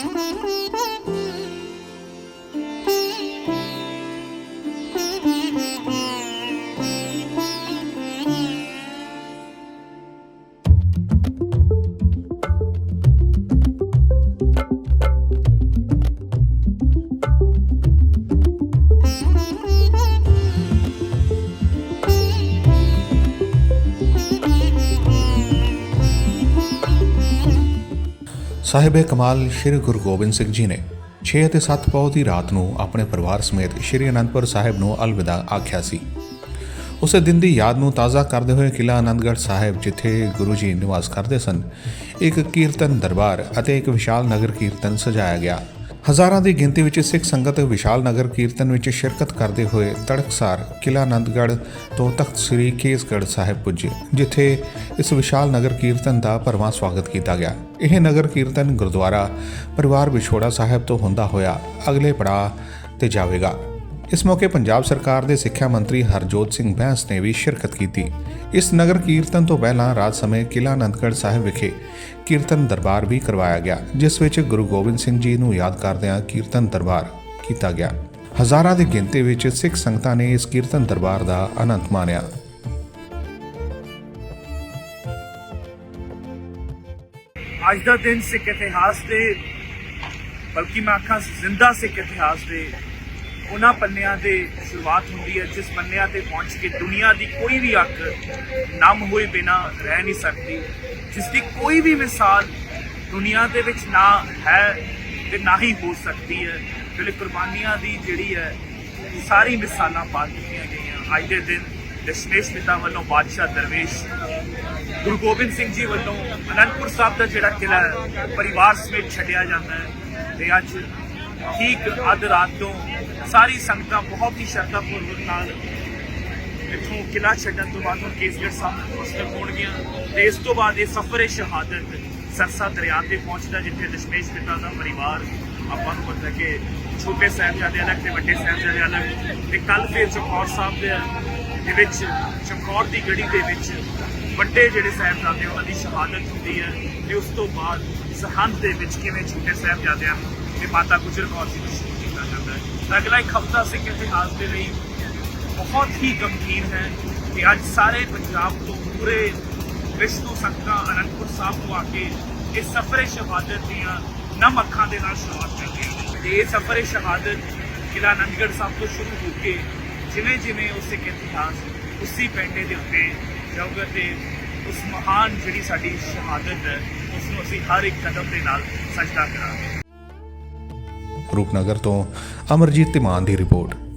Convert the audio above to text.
Mm-hmm. ਸਾਹਿਬ ਕਮਾਲ ਸ੍ਰੀ ਗੁਰੂ ਗੋਬਿੰਦ ਸਿੰਘ ਜੀ ਨੇ 6 ਅਤੇ 7 ਪੌ ਦੀ ਰਾਤ ਨੂੰ ਆਪਣੇ ਪਰਿਵਾਰ ਸਮੇਤ ਸ੍ਰੀ ਅਨੰਦਪੁਰ ਸਾਹਿਬ ਨੂੰ ਅਲਵਿਦਾ ਆਖਿਆ ਸੀ। ਉਸੇ ਦਿਨ ਦੀ ਯਾਦ ਨੂੰ ਤਾਜ਼ਾ ਕਰਦੇ ਹੋਏ ਕਿਲਾ ਆਨੰਦਗੜ੍ਹ ਸਾਹਿਬ, ਜਿੱਥੇ ਗੁਰੂ ਜੀ ਨਿਵਾਸ ਕਰਦੇ ਸਨ, ਇੱਕ ਕੀਰਤਨ ਦਰਬਾਰ ਅਤੇ ਇੱਕ ਵਿਸ਼ਾਲ ਨਗਰ ਕੀਰਤਨ ਸਜਾਇਆ ਗਿਆ। ਹਜ਼ਾਰਾਂ ਦੀ ਗਿਣਤੀ ਵਿੱਚ ਸਿੱਖ ਸੰਗਤ ਵਿਸ਼ਾਲ ਨਗਰ ਕੀਰਤਨ ਵਿੱਚ ਸ਼ਿਰਕਤ ਕਰਦੇ ਹੋਏ ਤੜਕਸਾਰ ਕਿਲਾ ਆਨੰਦਗੜ੍ਹ ਤੋਂ ਤਖਤ ਸ੍ਰੀ ਕੇਸਗੜ੍ਹ ਸਾਹਿਬ ਪੁੱਜੇ, ਜਿੱਥੇ ਇਸ ਵਿਸ਼ਾਲ ਨਗਰ ਕੀਰਤਨ ਦਾ ਭਰਵਾਂ ਸਵਾਗਤ ਕੀਤਾ ਗਿਆ। ਇਹ ਨਗਰ ਕੀਰਤਨ ਗੁਰਦੁਆਰਾ ਪਰਿਵਾਰ ਵਿਛੋੜਾ ਸਾਹਿਬ ਤੋਂ ਹੁੰਦਾ ਹੋਇਆ ਅਗਲੇ ਪੜਾਅ ਤੇ ਜਾਵੇਗਾ। ਇਸ ਮੌਕੇ ਪੰਜਾਬ ਸਰਕਾਰ ਦੇ ਸਿੱਖਿਆ ਮੰਤਰੀ ਹਰਜੋਤ ਸਿੰਘ ਬੈਂਸ ਨੇ ਵੀ ਸ਼ਿਰਕਤ ਕੀਤੀ। ਇਸ ਨਗਰ ਕੀਰਤਨ ਤੋਂ ਪਹਿਲਾਂ ਰਾਤ ਸਮੇਂ ਕਿਲਾ ਆਨੰਦਗੜ੍ਹ ਸਾਹਿਬ ਵਿਖੇ ਕੀਰਤਨ ਦਰਬਾਰ ਵੀ ਕਰਵਾਇਆ ਗਿਆ, ਜਿਸ ਵਿੱਚ ਗੁਰੂ ਗੋਬਿੰਦ ਸਿੰਘ ਜੀ ਨੂੰ ਯਾਦ ਕਰਦਿਆਂ ਕੀਰਤਨ ਦਰਬਾਰ ਕੀਤਾ ਗਿਆ। ਹਜ਼ਾਰਾਂ ਦੀ ਗਿਣਤੀ ਵਿੱਚ ਸਿੱਖ ਸੰਗਤਾਂ ਨੇ ਇਸ ਕੀਰਤਨ ਦਰਬਾਰ ਦਾ ਆਨੰਦ ਮਾਣਿਆ। ਅੱਜ ਦਾ ਦਿਨ ਸਿੱਖ ਇਤਿਹਾਸ ਦੇ, ਬਲਕਿ ਮੈਂ ਆਖਾਂ ਜ਼ਿੰਦਾ ਸਿੱਖ ਇਤਿਹਾਸ ਦੇ ਉਹਨਾਂ ਪੰਨਿਆਂ ਦੇ ਸ਼ੁਰੂਆਤ ਹੁੰਦੀ ਹੈ, ਜਿਸ ਪੰਨਿਆਂ ਤੇ ਪਹੁੰਚ ਕੇ ਦੁਨੀਆ ਦੀ ਕੋਈ ਵੀ ਅੱਖ ਨਮ ਹੋਏ ਬਿਨਾ ਰਹਿ ਨਹੀਂ ਸਕਦੀ। ਜਿਸ ਦੀ ਕੋਈ ਵੀ ਮਿਸਾਲ ਦੁਨੀਆ ਦੇ ਵਿੱਚ ਨਾ ਹੈ ਤੇ ਨਾ ਹੀ ਹੋ ਸਕਦੀ ਹੈ। ਜਿਹੜੇ ਕੁਰਬਾਨੀਆਂ ਦੀ ਜਿਹੜੀ ਹੈ, ਸਾਰੀ ਮਿਸਾਲਾਂ ਪਾ ਦਿੱਤੀਆਂ ਗਈਆਂ। ਅੱਜ ਦੇ ਦਿਨ ਦਸ਼ਮੇਸ਼ ਪਿਤਾ ਵੱਲੋਂ ਬਾਦਸ਼ਾਹ ਦਰਵੇਸ਼, ਗੁਰੂ ਗੋਬਿੰਦ ਸਿੰਘ ਜੀ ਵੱਲੋਂ ਅਨੰਦਪੁਰ ਸਾਹਿਬ ਦਾ ਜਿਹੜਾ ਕਿਲਾ ਹੈ, ਪਰਿਵਾਰ ਸਮੇਤ ਛੱਡਿਆ ਜਾਂਦਾ ਹੈ। ਤੇ ਅੱਜ ਠੀਕ ਅੱਧ ਰਾਤ ਤੋਂ ਸਾਰੀ ਸੰਗਤਾਂ ਬਹੁਤ ਹੀ ਸ਼ਰਧਾ ਪੂਰਵਕ ਨਾਲ ਇੱਥੋਂ ਕਿਲਾ ਛੱਡਣ ਤੋਂ ਬਾਅਦ ਹੁਣ ਕੇਸਗੜ੍ਹ ਸਾਹਿਬ ਮੁਸਤਕ ਹੋਣਗੀਆਂ ਤੇ ਇਸ ਤੋਂ ਬਾਅਦ ਇਹ ਸਫ਼ਰ ਸ਼ਹਾਦਤ ਸਰਸਾ ਦਰਿਆ ਤੇ ਪਹੁੰਚਦਾ, ਜਿੱਥੇ ਦਸ਼ਮੇਸ਼ ਪਿਤਾ ਦਾ ਪਰਿਵਾਰ ਆਪਾਂ ਨੂੰ ਪਤਾ ਕਿ ਛੋਟੇ ਸਾਹਿਬਜ਼ਾਦੇ ਅਲੱਗ ਤੇ ਵੱਡੇ ਸਾਹਿਬਜ਼ਾਦੇ ਅਲੱਗ ਤੇ ਕੱਲ ਫਿਰ ਚਮਕੌਰ ਸਾਹਿਬ ਦੇ ਦੇ ਵਿੱਚ ਚਮਕੌਰ ਦੀ ਗੜੀ ਦੇ ਵਿੱਚ ਵੱਡੇ ਜਿਹੜੇ ਸਾਹਿਬਜ਼ਾਦੇ, ਉਹਨਾਂ ਦੀ ਸ਼ਹਾਦਤ ਹੁੰਦੀ ਹੈ। ਤੇ ਉਸ ਤੋਂ ਬਾਅਦ ਸਰਹੰਦ ਦੇ ਵਿੱਚ ਕਿਵੇਂ ਛੋਟੇ ਸਾਹਿਬਜ਼ਾਦਿਆਂ ਤੇ ਮਾਤਾ ਗੁਜਰ ਕੌਰ ਜੀ ਨੂੰ ਸ਼ਹੀਦ ਕੀਤਾ ਜਾਂਦਾ ਹੈ। ਅਗਲਾ ਇੱਕ ਹਫਤਾ ਸਿੱਖ ਇਤਿਹਾਸ ਦੇ ਲਈ ਬਹੁਤ ਹੀ ਗੰਭੀਰ ਹੈ ਕਿ ਅੱਜ ਸਾਰੇ ਪੰਜਾਬ ਤੋਂ ਪੂਰੇ ਵਿਸ਼ਵ ਤੋਂ ਸੰਗਤਾਂ ਅਨੰਦਪੁਰ ਸਾਹਿਬ ਤੋਂ ਆ ਕੇ ਇਸ ਸਫਰੇ ਸ਼ਹਾਦਤ ਦੀਆਂ ਨਮ ਅੱਖਾਂ ਦੇ ਨਾਲ ਸ਼ੁਰੂਆਤ ਕਰਦੇ ਨੇ। ਤੇ ਇਹ ਸਫਰੇ ਸ਼ਹਾਦਤ ਕਿਲਾ ਆਨੰਦਗੜ੍ਹ ਸਾਹਿਬ ਤੋਂ ਸ਼ੁਰੂ ਹੋ ਕੇ ਜਿਵੇਂ ਜਿਵੇਂ ਉਸ ਸਿੱਖ ਇਤਿਹਾਸ ਉਸੇ ਪੈਂਡੇ ਦੇ ਉੱਤੇ ਜਾਊਗਾ ਤੇ ਉਸ ਮਹਾਨ ਜਿਹੜੀ ਸਾਡੀ ਸ਼ਹਾਦਤ ਹੈ, ਉਸ ਨੂੰ ਅਸੀਂ ਹਰ ਇੱਕ ਕਦਮ ਦੇ ਨਾਲ ਸਜਦਾ ਕਰਾਂਗੇ। ਰੂਪਨਗਰ ਤੋਂ ਅਮਰਜੀਤ ਧੀਮਾਨ ਦੀ ਰਿਪੋਰਟ।